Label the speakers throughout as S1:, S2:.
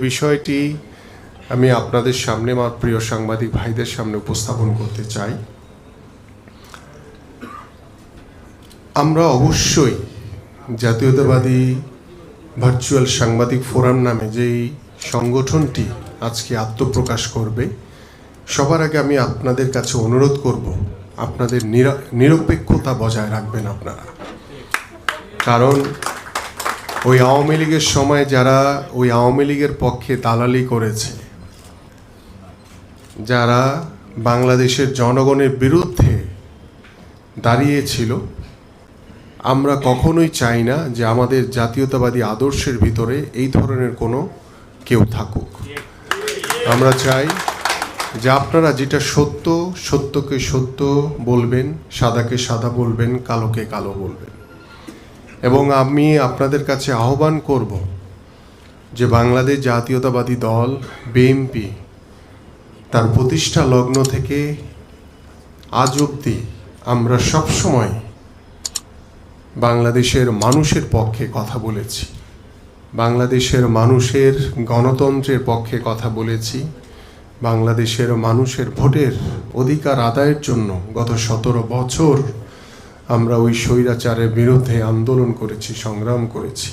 S1: বিষয়টি আমি আপনাদের সামনে, আমার প্রিয় সাংবাদিক ভাইদের সামনে উপস্থাপন করতে চাই। আমরা অবশ্যই জাতীয়তাবাদী ভার্চুয়াল সাংবাদিক ফোরাম নামে যেই সংগঠনটি আজকে আত্মপ্রকাশ করবে, সবার আগে আমি আপনাদের কাছে অনুরোধ করব, আপনাদের নিরা- নিরপেক্ষতা বজায় রাখবেন আপনারা। কারণ ওই আওয়ামী লীগের সময় যারা ওই আওয়ামী লীগের পক্ষে দালালি করেছে, যারা বাংলাদেশের জনগণের বিরুদ্ধে দাঁড়িয়েছিল, আমরা কখনোই চাই না যে আমাদের জাতীয়তাবাদী আদর্শের ভিতরে এই ধরনের কোনো কেউ থাকুক। আমরা চাই যে আপনারা যেটা সত্য, সত্যকে সত্য বলবেন, সাদাকে সাদা বলবেন, কালোকে কালো বলবেন। এবং আমি আপনাদের কাছে আহ্বান করব যে বাংলাদেশ জাতীয়তাবাদী দল, বিএনপি, তার প্রতিষ্ঠা লগ্ন থেকে আজ অবধি আমরা সবসময় বাংলাদেশের মানুষের পক্ষে কথা বলেছি। বাংলাদেশের মানুষের গণতন্ত্রের পক্ষে কথা বলেছি। বাংলাদেশের মানুষের ভোটের অধিকার আদায়ের জন্য গত সতেরো বছর আমরা ওই স্বৈরাচারের বিরুদ্ধে আন্দোলন করেছি, সংগ্রাম করেছি।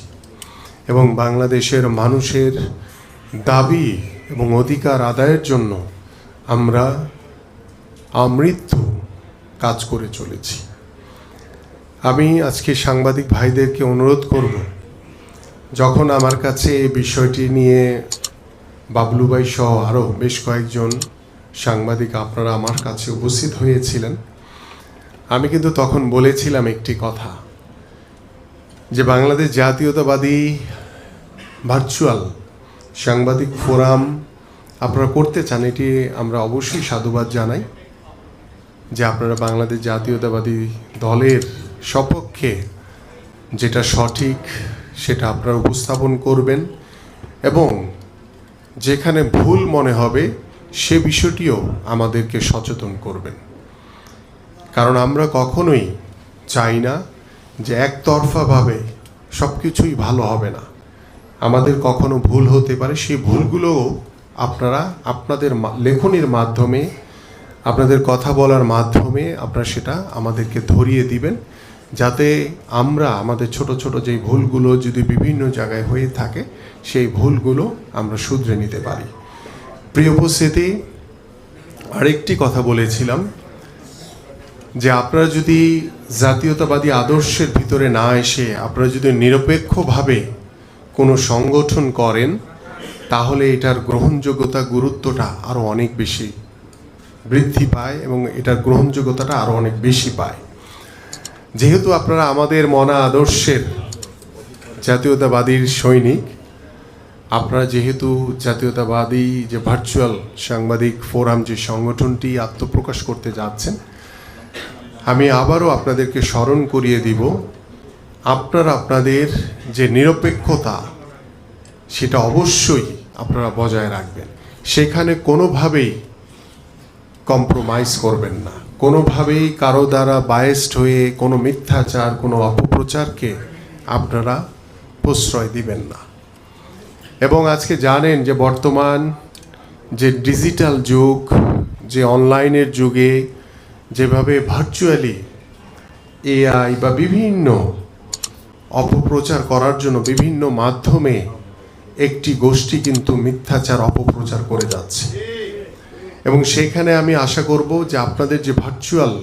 S1: এবং বাংলাদেশের মানুষের দাবি এবং অধিকার আদায়ের জন্য আমরা আমৃত্যু কাজ করে চলেছি। আমি আজকে সাংবাদিক ভাইদেরকে অনুরোধ করব, যখন আমার কাছে এই বিষয়টি নিয়ে বাবলুবাই সহ আরও বেশ কয়েকজন সাংবাদিক আপনারা আমার কাছে উপস্থিত হয়েছিলেন আমি কিন্তু তখন বলেছিলাম একটি কথা, যে বাংলাদেশ জাতীয়তাবাদী ভার্চুয়াল সাংবাদিক ফোরাম আপনারা করতে চান, এটি আমরা অবশ্যই সাধুবাদ জানাই যে আপনারা বাংলাদেশ জাতীয়তাবাদী দলের সপক্ষে যেটা সঠিক সেটা আপনারা উপস্থাপন করবেন এবং যেখানে ভুল মনে হবে সে বিষয়টিও আমাদেরকে সচেতন করবেন। কারণ আমরা কখনোই চাই না যে একতরফাভাবে সব কিছুই ভালো হবে না। আমাদের কখনো ভুল হতে পারে, সেই ভুলগুলোও আপনারা আপনাদের লেখনির মাধ্যমে, আপনাদের কথা বলার মাধ্যমে আপনারা সেটা আমাদেরকে ধরিয়ে দিবেন, যাতে আমরা আমাদের ছোট ছোট যেই ভুলগুলো যদি বিভিন্ন জায়গায় হয়ে থাকে, সেই ভুলগুলো আমরা শুধরে নিতে পারি। প্রিয় উপস্থিতি, আরেকটি কথা বলেছিলাম যে আপনারা যদি জাতীয়তাবাদী আদর্শের ভিতরে না এসে আপনারা যদি নিরপেক্ষভাবে কোনো সংগঠন করেন, তাহলে এটার গ্রহণযোগ্যতা গুরুত্বটা আরও অনেক বেশি বৃদ্ধি পায় এবং এটার গ্রহণযোগ্যতাটা আরও অনেক বেশি পায়। যেহেতু আপনারা আমাদের মনা আদর্শের জাতীয়তাবাদীর সৈনিক, আপনারা যেহেতু জাতীয়তাবাদী যে ভার্চুয়াল সাংবাদিক ফোরাম যে সংগঠনটি আত্মপ্রকাশ করতে যাচ্ছেন আমি আবারও আপনাদেরকে স্মরণ করিয়ে দিব, আপনারা আপনাদের যে নিরপেক্ষতা, সেটা অবশ্যই আপনারা বজায় রাখবেন। সেখানে কোনোভাবেই কম্প্রোমাইজ করবেন না। কোনোভাবেই কারও দ্বারা বায়েসড হয়ে কোনো মিথ্যাচার, কোনো অপপ্রচারকে আপনারা প্রশ্রয় দিবেন না। এবং আজকে জানেন যে বর্তমান যে ডিজিটাল যুগ, যে অনলাইনের যুগে যেভাবে ভার্চুয়ালি এআই বা বিভিন্ন অপপ্রচার করার জন্য বিভিন্ন মাধ্যমে একটি গোষ্ঠী কিন্তু মিথ্যাচার, অপপ্রচার করে যাচ্ছে। এবং সেখানে আমি আশা করব যে আপনাদের যে ভার্চুয়াল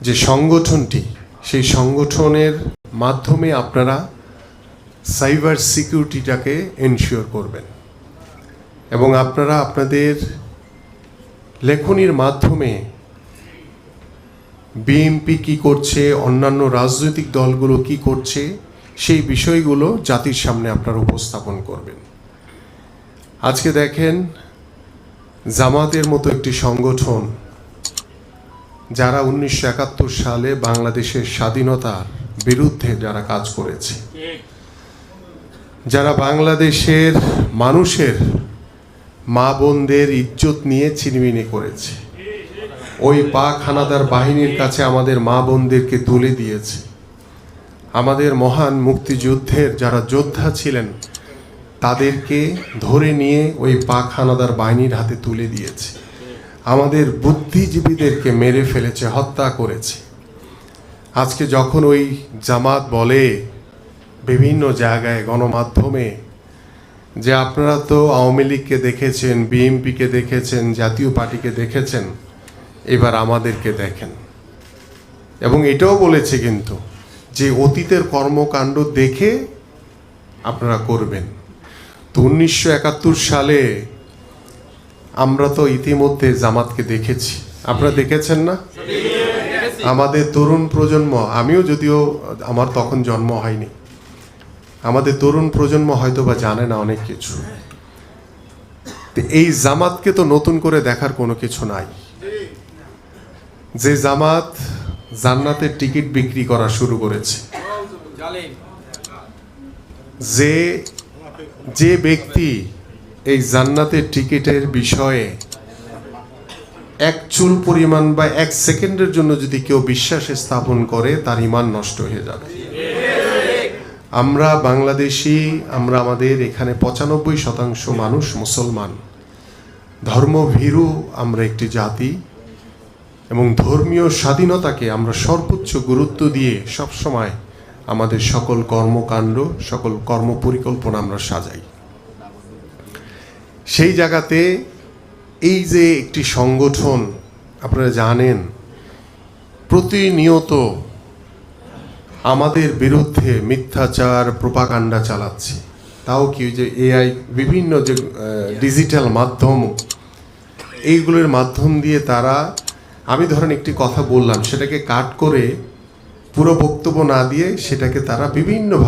S1: যে সংগঠনটি, সেই সংগঠনের মাধ্যমে আপনারা সাইবার সিকিউরিটিটাকে এনশিওর করবেন। এবং আপনারা আপনাদের লেখনির মাধ্যমে বিএনপি কি করছে, অন্যান্য রাজনৈতিক দলগুলো কি করছে, সেই বিষয়গুলো জাতির সামনে আপনারা উপস্থাপন করবেন। আজকে দেখেন, জামাতের মতো একটি সংগঠন যারা উনিশশো একাত্তর সালে বাংলাদেশের স্বাধীনতার বিরুদ্ধে যারা কাজ করেছে, যারা বাংলাদেশের মানুষের মা বোনদের ইজ্জত নিয়ে ছিনিমিনি করেছে। ওই পাক হানাদার বাহিনীর কাছে আমাদের মা বোনদেরকে তুলে দিয়েছে। আমাদের মহান মুক্তিযুদ্ধের যারা যোদ্ধা ছিলেন, তাদেরকে ধরে নিয়ে ওই পাক হানাদার বাহিনীর হাতে তুলে দিয়েছে। আমাদের বুদ্ধিজীবীদেরকে মেরে ফেলেছে, হত্যা করেছে। আজকে যখন ওই জামাত বলে, বিভিন্ন জায়গায় গণমাধ্যমে যে আপনারা তো আওয়ামী লীগকে দেখেছেন, বিএনপিকে দেখেছেন, জাতীয় পার্টিকে দেখেছেন, এবার আমাদেরকে দেখেন। এবং এটাও বলেছে কিন্তু যে অতীতের কর্মকাণ্ড দেখে আপনারা করবেন। তো উনিশশো একাত্তর সালে আমরা তো ইতিমধ্যে জামাতকে দেখেছি। আপনারা দেখেছেন না? আমাদের তরুণ প্রজন্ম, আমিও যদিও আমার তখন জন্ম হয়নি। আমাদের তরুণ প্রজন্ম হয়তো বা জানে না অনেক কিছু। এই জামাতকে তো নতুন করে দেখার কোনো কিছু নাই। যে জামাত জান্নাতের টিকিট বিক্রি করা শুরু করেছে। যে যে ব্যক্তি এই জান্নাতের টিকিটের বিষয়ে এক চুল পরিমাণ বা এক সেকেন্ডের জন্য যদি কেউ বিশ্বাস স্থাপন করে, তার ইমান নষ্ট হয়ে যাবে। আমরা বাংলাদেশি, আমরা আমাদের এখানে পঁচানব্বই শতাংশ মানুষ মুসলমান। ধর্মভীরু আমরা একটি জাতি এবং ধর্মীয় স্বাধীনতাকে আমরা সর্বোচ্চ গুরুত্ব দিয়ে সবসময় আমাদের সকল কর্মকাণ্ড, সকল কর্মপরিকল্পনা আমরা সাজাই। সেই জায়গাতে এই যে একটি সংগঠন, আপনারা জানেন, প্রতিনিয়ত আমাদের বিরুদ্ধে মিথ্যাচার প্রপাকাণ্ডা চালাচ্ছে। তাও কি যে এআই বিভিন্ন যে ডিজিটাল মাধ্যম এইগুলোর মাধ্যম দিয়ে তারা আমি ধরেন একটি কথা বললাম সেটাকে কাট করে পুরো বক্তব্য না দিয়ে সেটাকে তারা বিভিন্ন